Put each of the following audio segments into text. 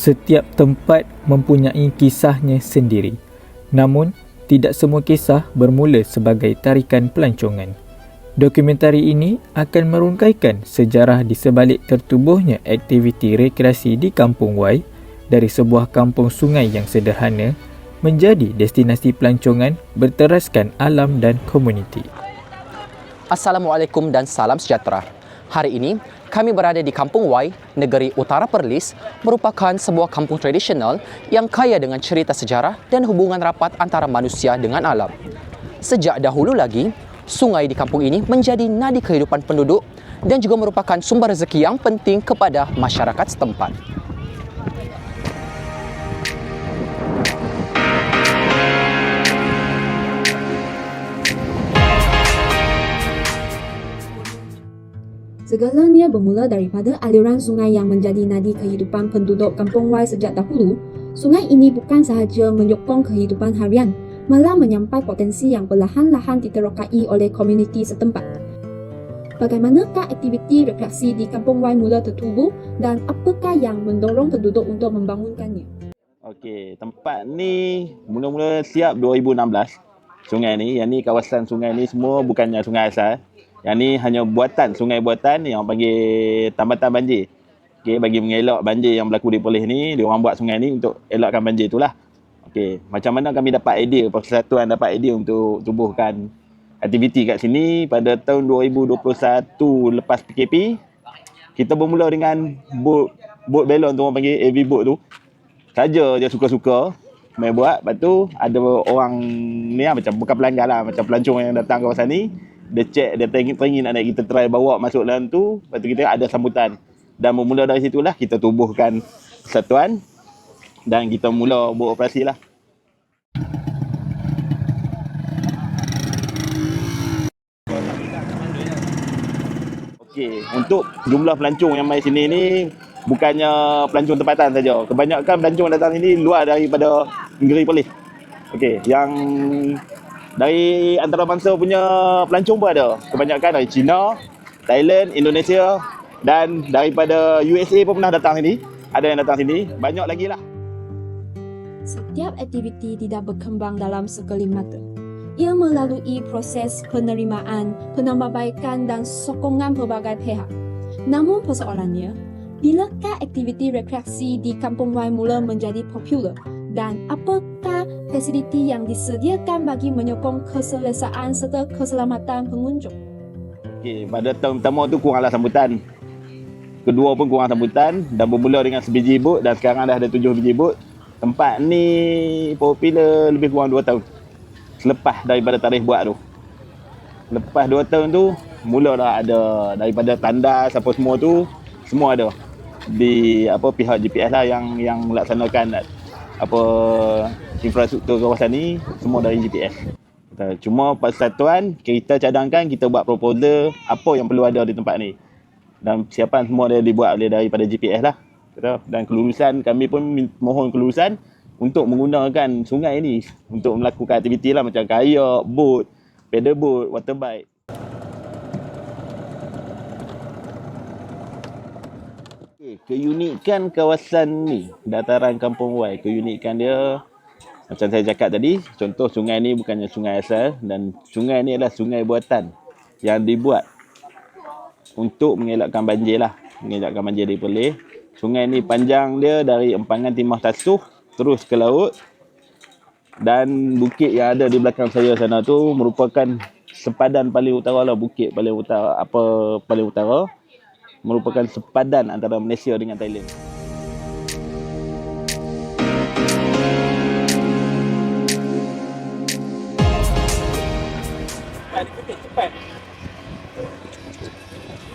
Setiap tempat mempunyai kisahnya sendiri. Namun, tidak semua kisah bermula sebagai tarikan pelancongan. Dokumentari ini akan merungkaikan sejarah di sebalik tertubuhnya aktiviti rekreasi di Kampung Y dari sebuah kampung sungai yang sederhana menjadi destinasi pelancongan berteraskan alam dan komuniti. Assalamualaikum dan salam sejahtera. Hari ini, kami berada di Kampung Y, negeri Utara Perlis, merupakan sebuah kampung tradisional yang kaya dengan cerita sejarah dan hubungan rapat antara manusia dengan alam. Sejak dahulu lagi, sungai di kampung ini menjadi nadi kehidupan penduduk dan juga merupakan sumber rezeki yang penting kepada masyarakat setempat. Segalanya bermula daripada aliran sungai yang menjadi nadi kehidupan penduduk Kampung Y sejak dahulu. Sungai ini bukan sahaja menyokong kehidupan harian, malah menyampai potensi yang perlahan-lahan diterokai oleh komuniti setempat. Bagaimanakah aktiviti rekreasi di Kampung Y mula tertubuh dan apakah yang mendorong penduduk untuk membangunkannya? Okey, tempat ni mula-mula siap 2016. Sungai ni, yang ni kawasan sungai ni semua bukannya sungai asal. Yang ni hanya buatan, sungai buatan yang panggil tambatan banjir. Okey, bagi mengelak banjir yang berlaku di Perlis ni, dia orang buat sungai ni untuk elakkan banjir itulah. Okey, macam mana kami dapat idea, persatuan dapat idea untuk tubuhkan aktiviti kat sini pada tahun 2021 lepas PKP. Kita bermula dengan boat, boat balon tu orang panggil AV boat tu. Saja je suka-suka main buat. Lepas tu ada orang ni lah, macam bukan pelanggan lah, macam pelancong yang datang kawasan ni dia check, dia teringin-teringin nak kita try bawa masuk dalam tu. Lepas tu kita ada sambutan. Dan bermula dari situlah kita tubuhkan persatuan dan kita mula beroperasi lah. Okey, untuk jumlah pelancong yang main sini ni bukannya pelancong tempatan saja. Kebanyakan pelancong datang sini luar daripada negeri Perlis. Okey, yang dari antara bangsa punya pelancong pun ada. Kebanyakan dari China, Thailand, Indonesia dan daripada USA pun pernah datang sini. Ada yang datang sini. Banyak lagi lah. Setiap aktiviti tidak berkembang dalam sekelip mata. Ia melalui proses penerimaan, penambahbaikan dan sokongan pelbagai pihak. Namun persoalannya, bilakah aktiviti rekreasi di Kampung Y mula menjadi popular dan apakah fasiliti yang disediakan bagi menyokong keselesaan serta keselamatan pengunjung? Okay, pada tahun pertama tu kuranglah sambutan. Kedua pun kurang sambutan dan bermula dengan sebiji boot dan sekarang dah ada tujuh biji boot. Tempat ni popular lebih kurang dua tahun. Selepas daripada tarikh buat tu. Lepas dua tahun tu, mulalah ada daripada tandas apa semua tu, semua ada. Di apa pihak GPS lah yang yang melaksanakan apa infrastruktur kawasan ni semua dari GPS. Cuma persatuan kita cadangkan kita buat proposal apa yang perlu ada di tempat ni. Dan siapan semua dia dibuat oleh daripada GPS lah. Dan kelulusan kami pun mohon kelulusan untuk menggunakan sungai ni untuk melakukan aktiviti lah macam kayak, boat, pedal boat, water bike. Keunikan kawasan ni, dataran Kampung Y, keunikan dia macam saya cakap tadi, contoh sungai ni bukannya sungai asal dan sungai ni adalah sungai buatan yang dibuat untuk mengelakkan banjir lah, mengelakkan banjir di Perlis. Sungai ni panjang dia dari empangan Timah Tasuh terus ke laut dan bukit yang ada di belakang saya sana tu merupakan sepadan paling utara lah bukit paling utara apa paling utara merupakan sepadan antara Malaysia dengan Thailand.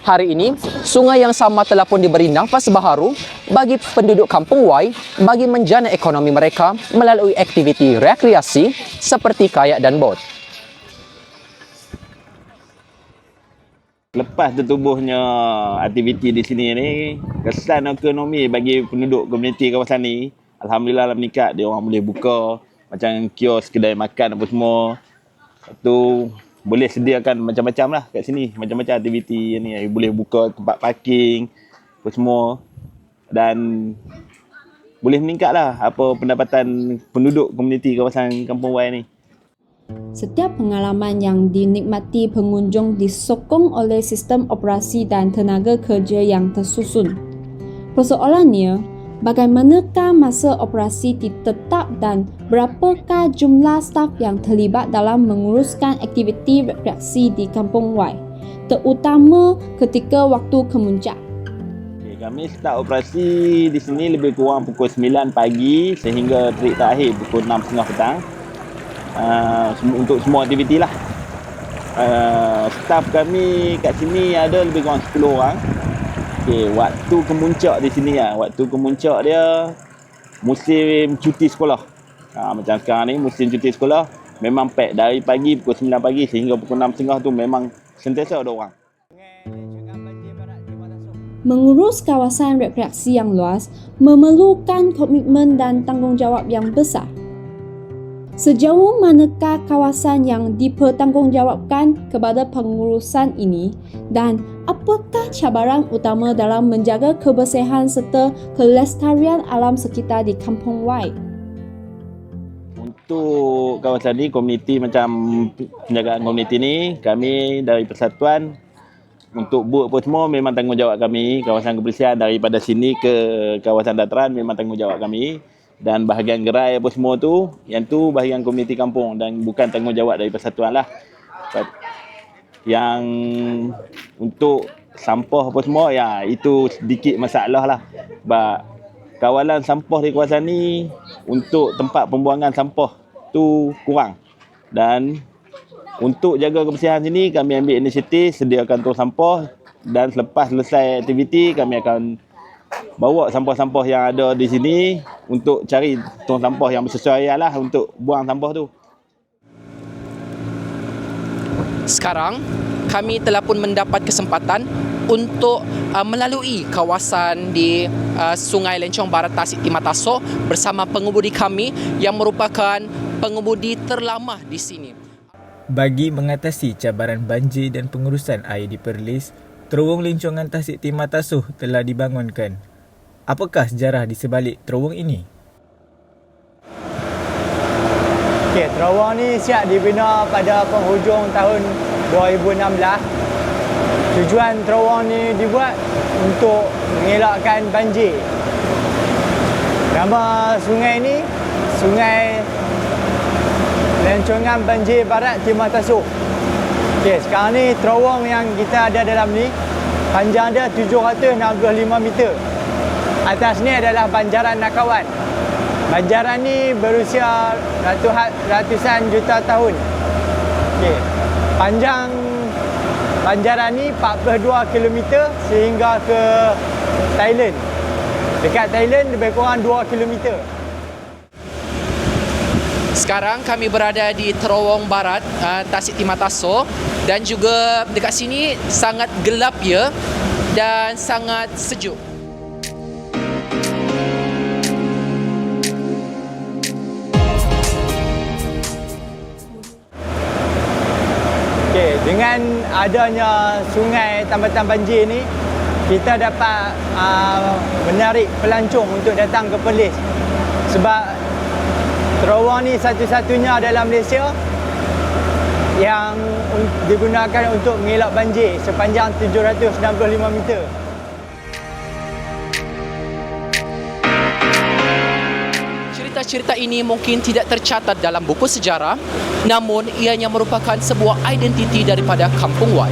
Hari ini, sungai yang sama telah pun diberi nafas baharu bagi penduduk Kampung Y bagi menjana ekonomi mereka melalui aktiviti rekreasi seperti kayak dan bot. Lepas tertubuhnya aktiviti di sini ni, kesan ekonomi bagi penduduk komuniti kawasan ni, Alhamdulillah lah meningkat. Dia orang boleh buka macam kios, kedai makan apa semua. Lepas tu boleh sediakan macam-macam lah kat sini. Macam-macam aktiviti ni. Boleh buka tempat parking apa semua. Dan boleh meningkat lah apa pendapatan penduduk komuniti kawasan Kampung Y ni. Setiap pengalaman yang dinikmati pengunjung disokong oleh sistem operasi dan tenaga kerja yang tersusun. Persoalannya, bagaimanakah masa operasi ditetap dan berapakah jumlah staf yang terlibat dalam menguruskan aktiviti rekreasi di Kampung Y, terutama ketika waktu kemuncak? Kami start operasi di sini lebih kurang pukul 9 pagi sehingga trik terakhir pukul 6.30 petang. Uh, untuk semua aktiviti lah. Uh, staff kami kat sini ada lebih kurang 10 orang. Okay, waktu kemuncak di sini lah. Waktu kemuncak dia musim cuti sekolah. Ha, macam sekarang ni musim cuti sekolah memang pack dari pagi pukul 9 pagi sehingga pukul 6.30 tu memang sentiasa ada orang. Mengurus kawasan rekreasi yang luas memerlukan komitmen dan tanggungjawab yang besar. Sejauh manakah kawasan yang dipertanggungjawabkan kepada pengurusan ini dan apakah cabaran utama dalam menjaga kebersihan serta kelestarian alam sekitar di Kampung Y? Untuk kawasan ni, komuniti macam penjagaan komuniti ni, kami dari persatuan untuk buat apa semua memang tanggungjawab kami. Kawasan kebersihan daripada sini ke kawasan dataran memang tanggungjawab kami. Dan bahagian gerai apa semua tu, yang tu bahagian komuniti kampung dan bukan tanggungjawab dari persatuan lah. Yang untuk sampah apa semua, ya itu sedikit masalah lah. Sebab kawalan sampah di kawasan ni untuk tempat pembuangan sampah tu kurang. Dan untuk jaga kebersihan sini kami ambil inisiatif sediakan tong sampah dan selepas selesai aktiviti kami akan bawa sampah-sampah yang ada di sini untuk cari tong sampah yang bersesuaian lah untuk buang sampah tu. Sekarang kami telah pun mendapat kesempatan untuk uh, melalui kawasan di uh, Sungai Lencong Barat Tasik Timur Tasok bersama pengemudi kami yang merupakan pengemudi terlama di sini. Bagi mengatasi cabaran banjir dan pengurusan air di Perlis, terowong lincongan Tasik Timur Tasuh telah dibangunkan. Apakah sejarah di sebalik terowong ini? Okey, terowong ni siap dibina pada penghujung tahun 2016. Tujuan terowong ni dibuat untuk mengelakkan banjir. Nama sungai ni Sungai Lencongan Banjir Barat Timur Tasuk. Okey, sekarang ni terowong yang kita ada dalam ni panjang dia 765 meter. Atas ni adalah Banjaran Nakawan. Banjaran ni berusia ratusan, juta tahun. Okey. Panjang banjaran ni 42 km sehingga ke Thailand. Dekat Thailand lebih kurang 2 km. Sekarang kami berada di Terowong Barat uh, Tasik Timur Tasok dan juga dekat sini sangat gelap ya dan sangat sejuk. Okey, dengan adanya sungai tambatan banjir ni kita dapat uh, menarik pelancong untuk datang ke Perlis. Sebab terowong ni satu-satunya dalam Malaysia yang un- digunakan untuk mengelak banjir sepanjang 765 meter. Cerita-cerita ini mungkin tidak tercatat dalam buku sejarah namun ianya merupakan sebuah identiti daripada Kampung Y.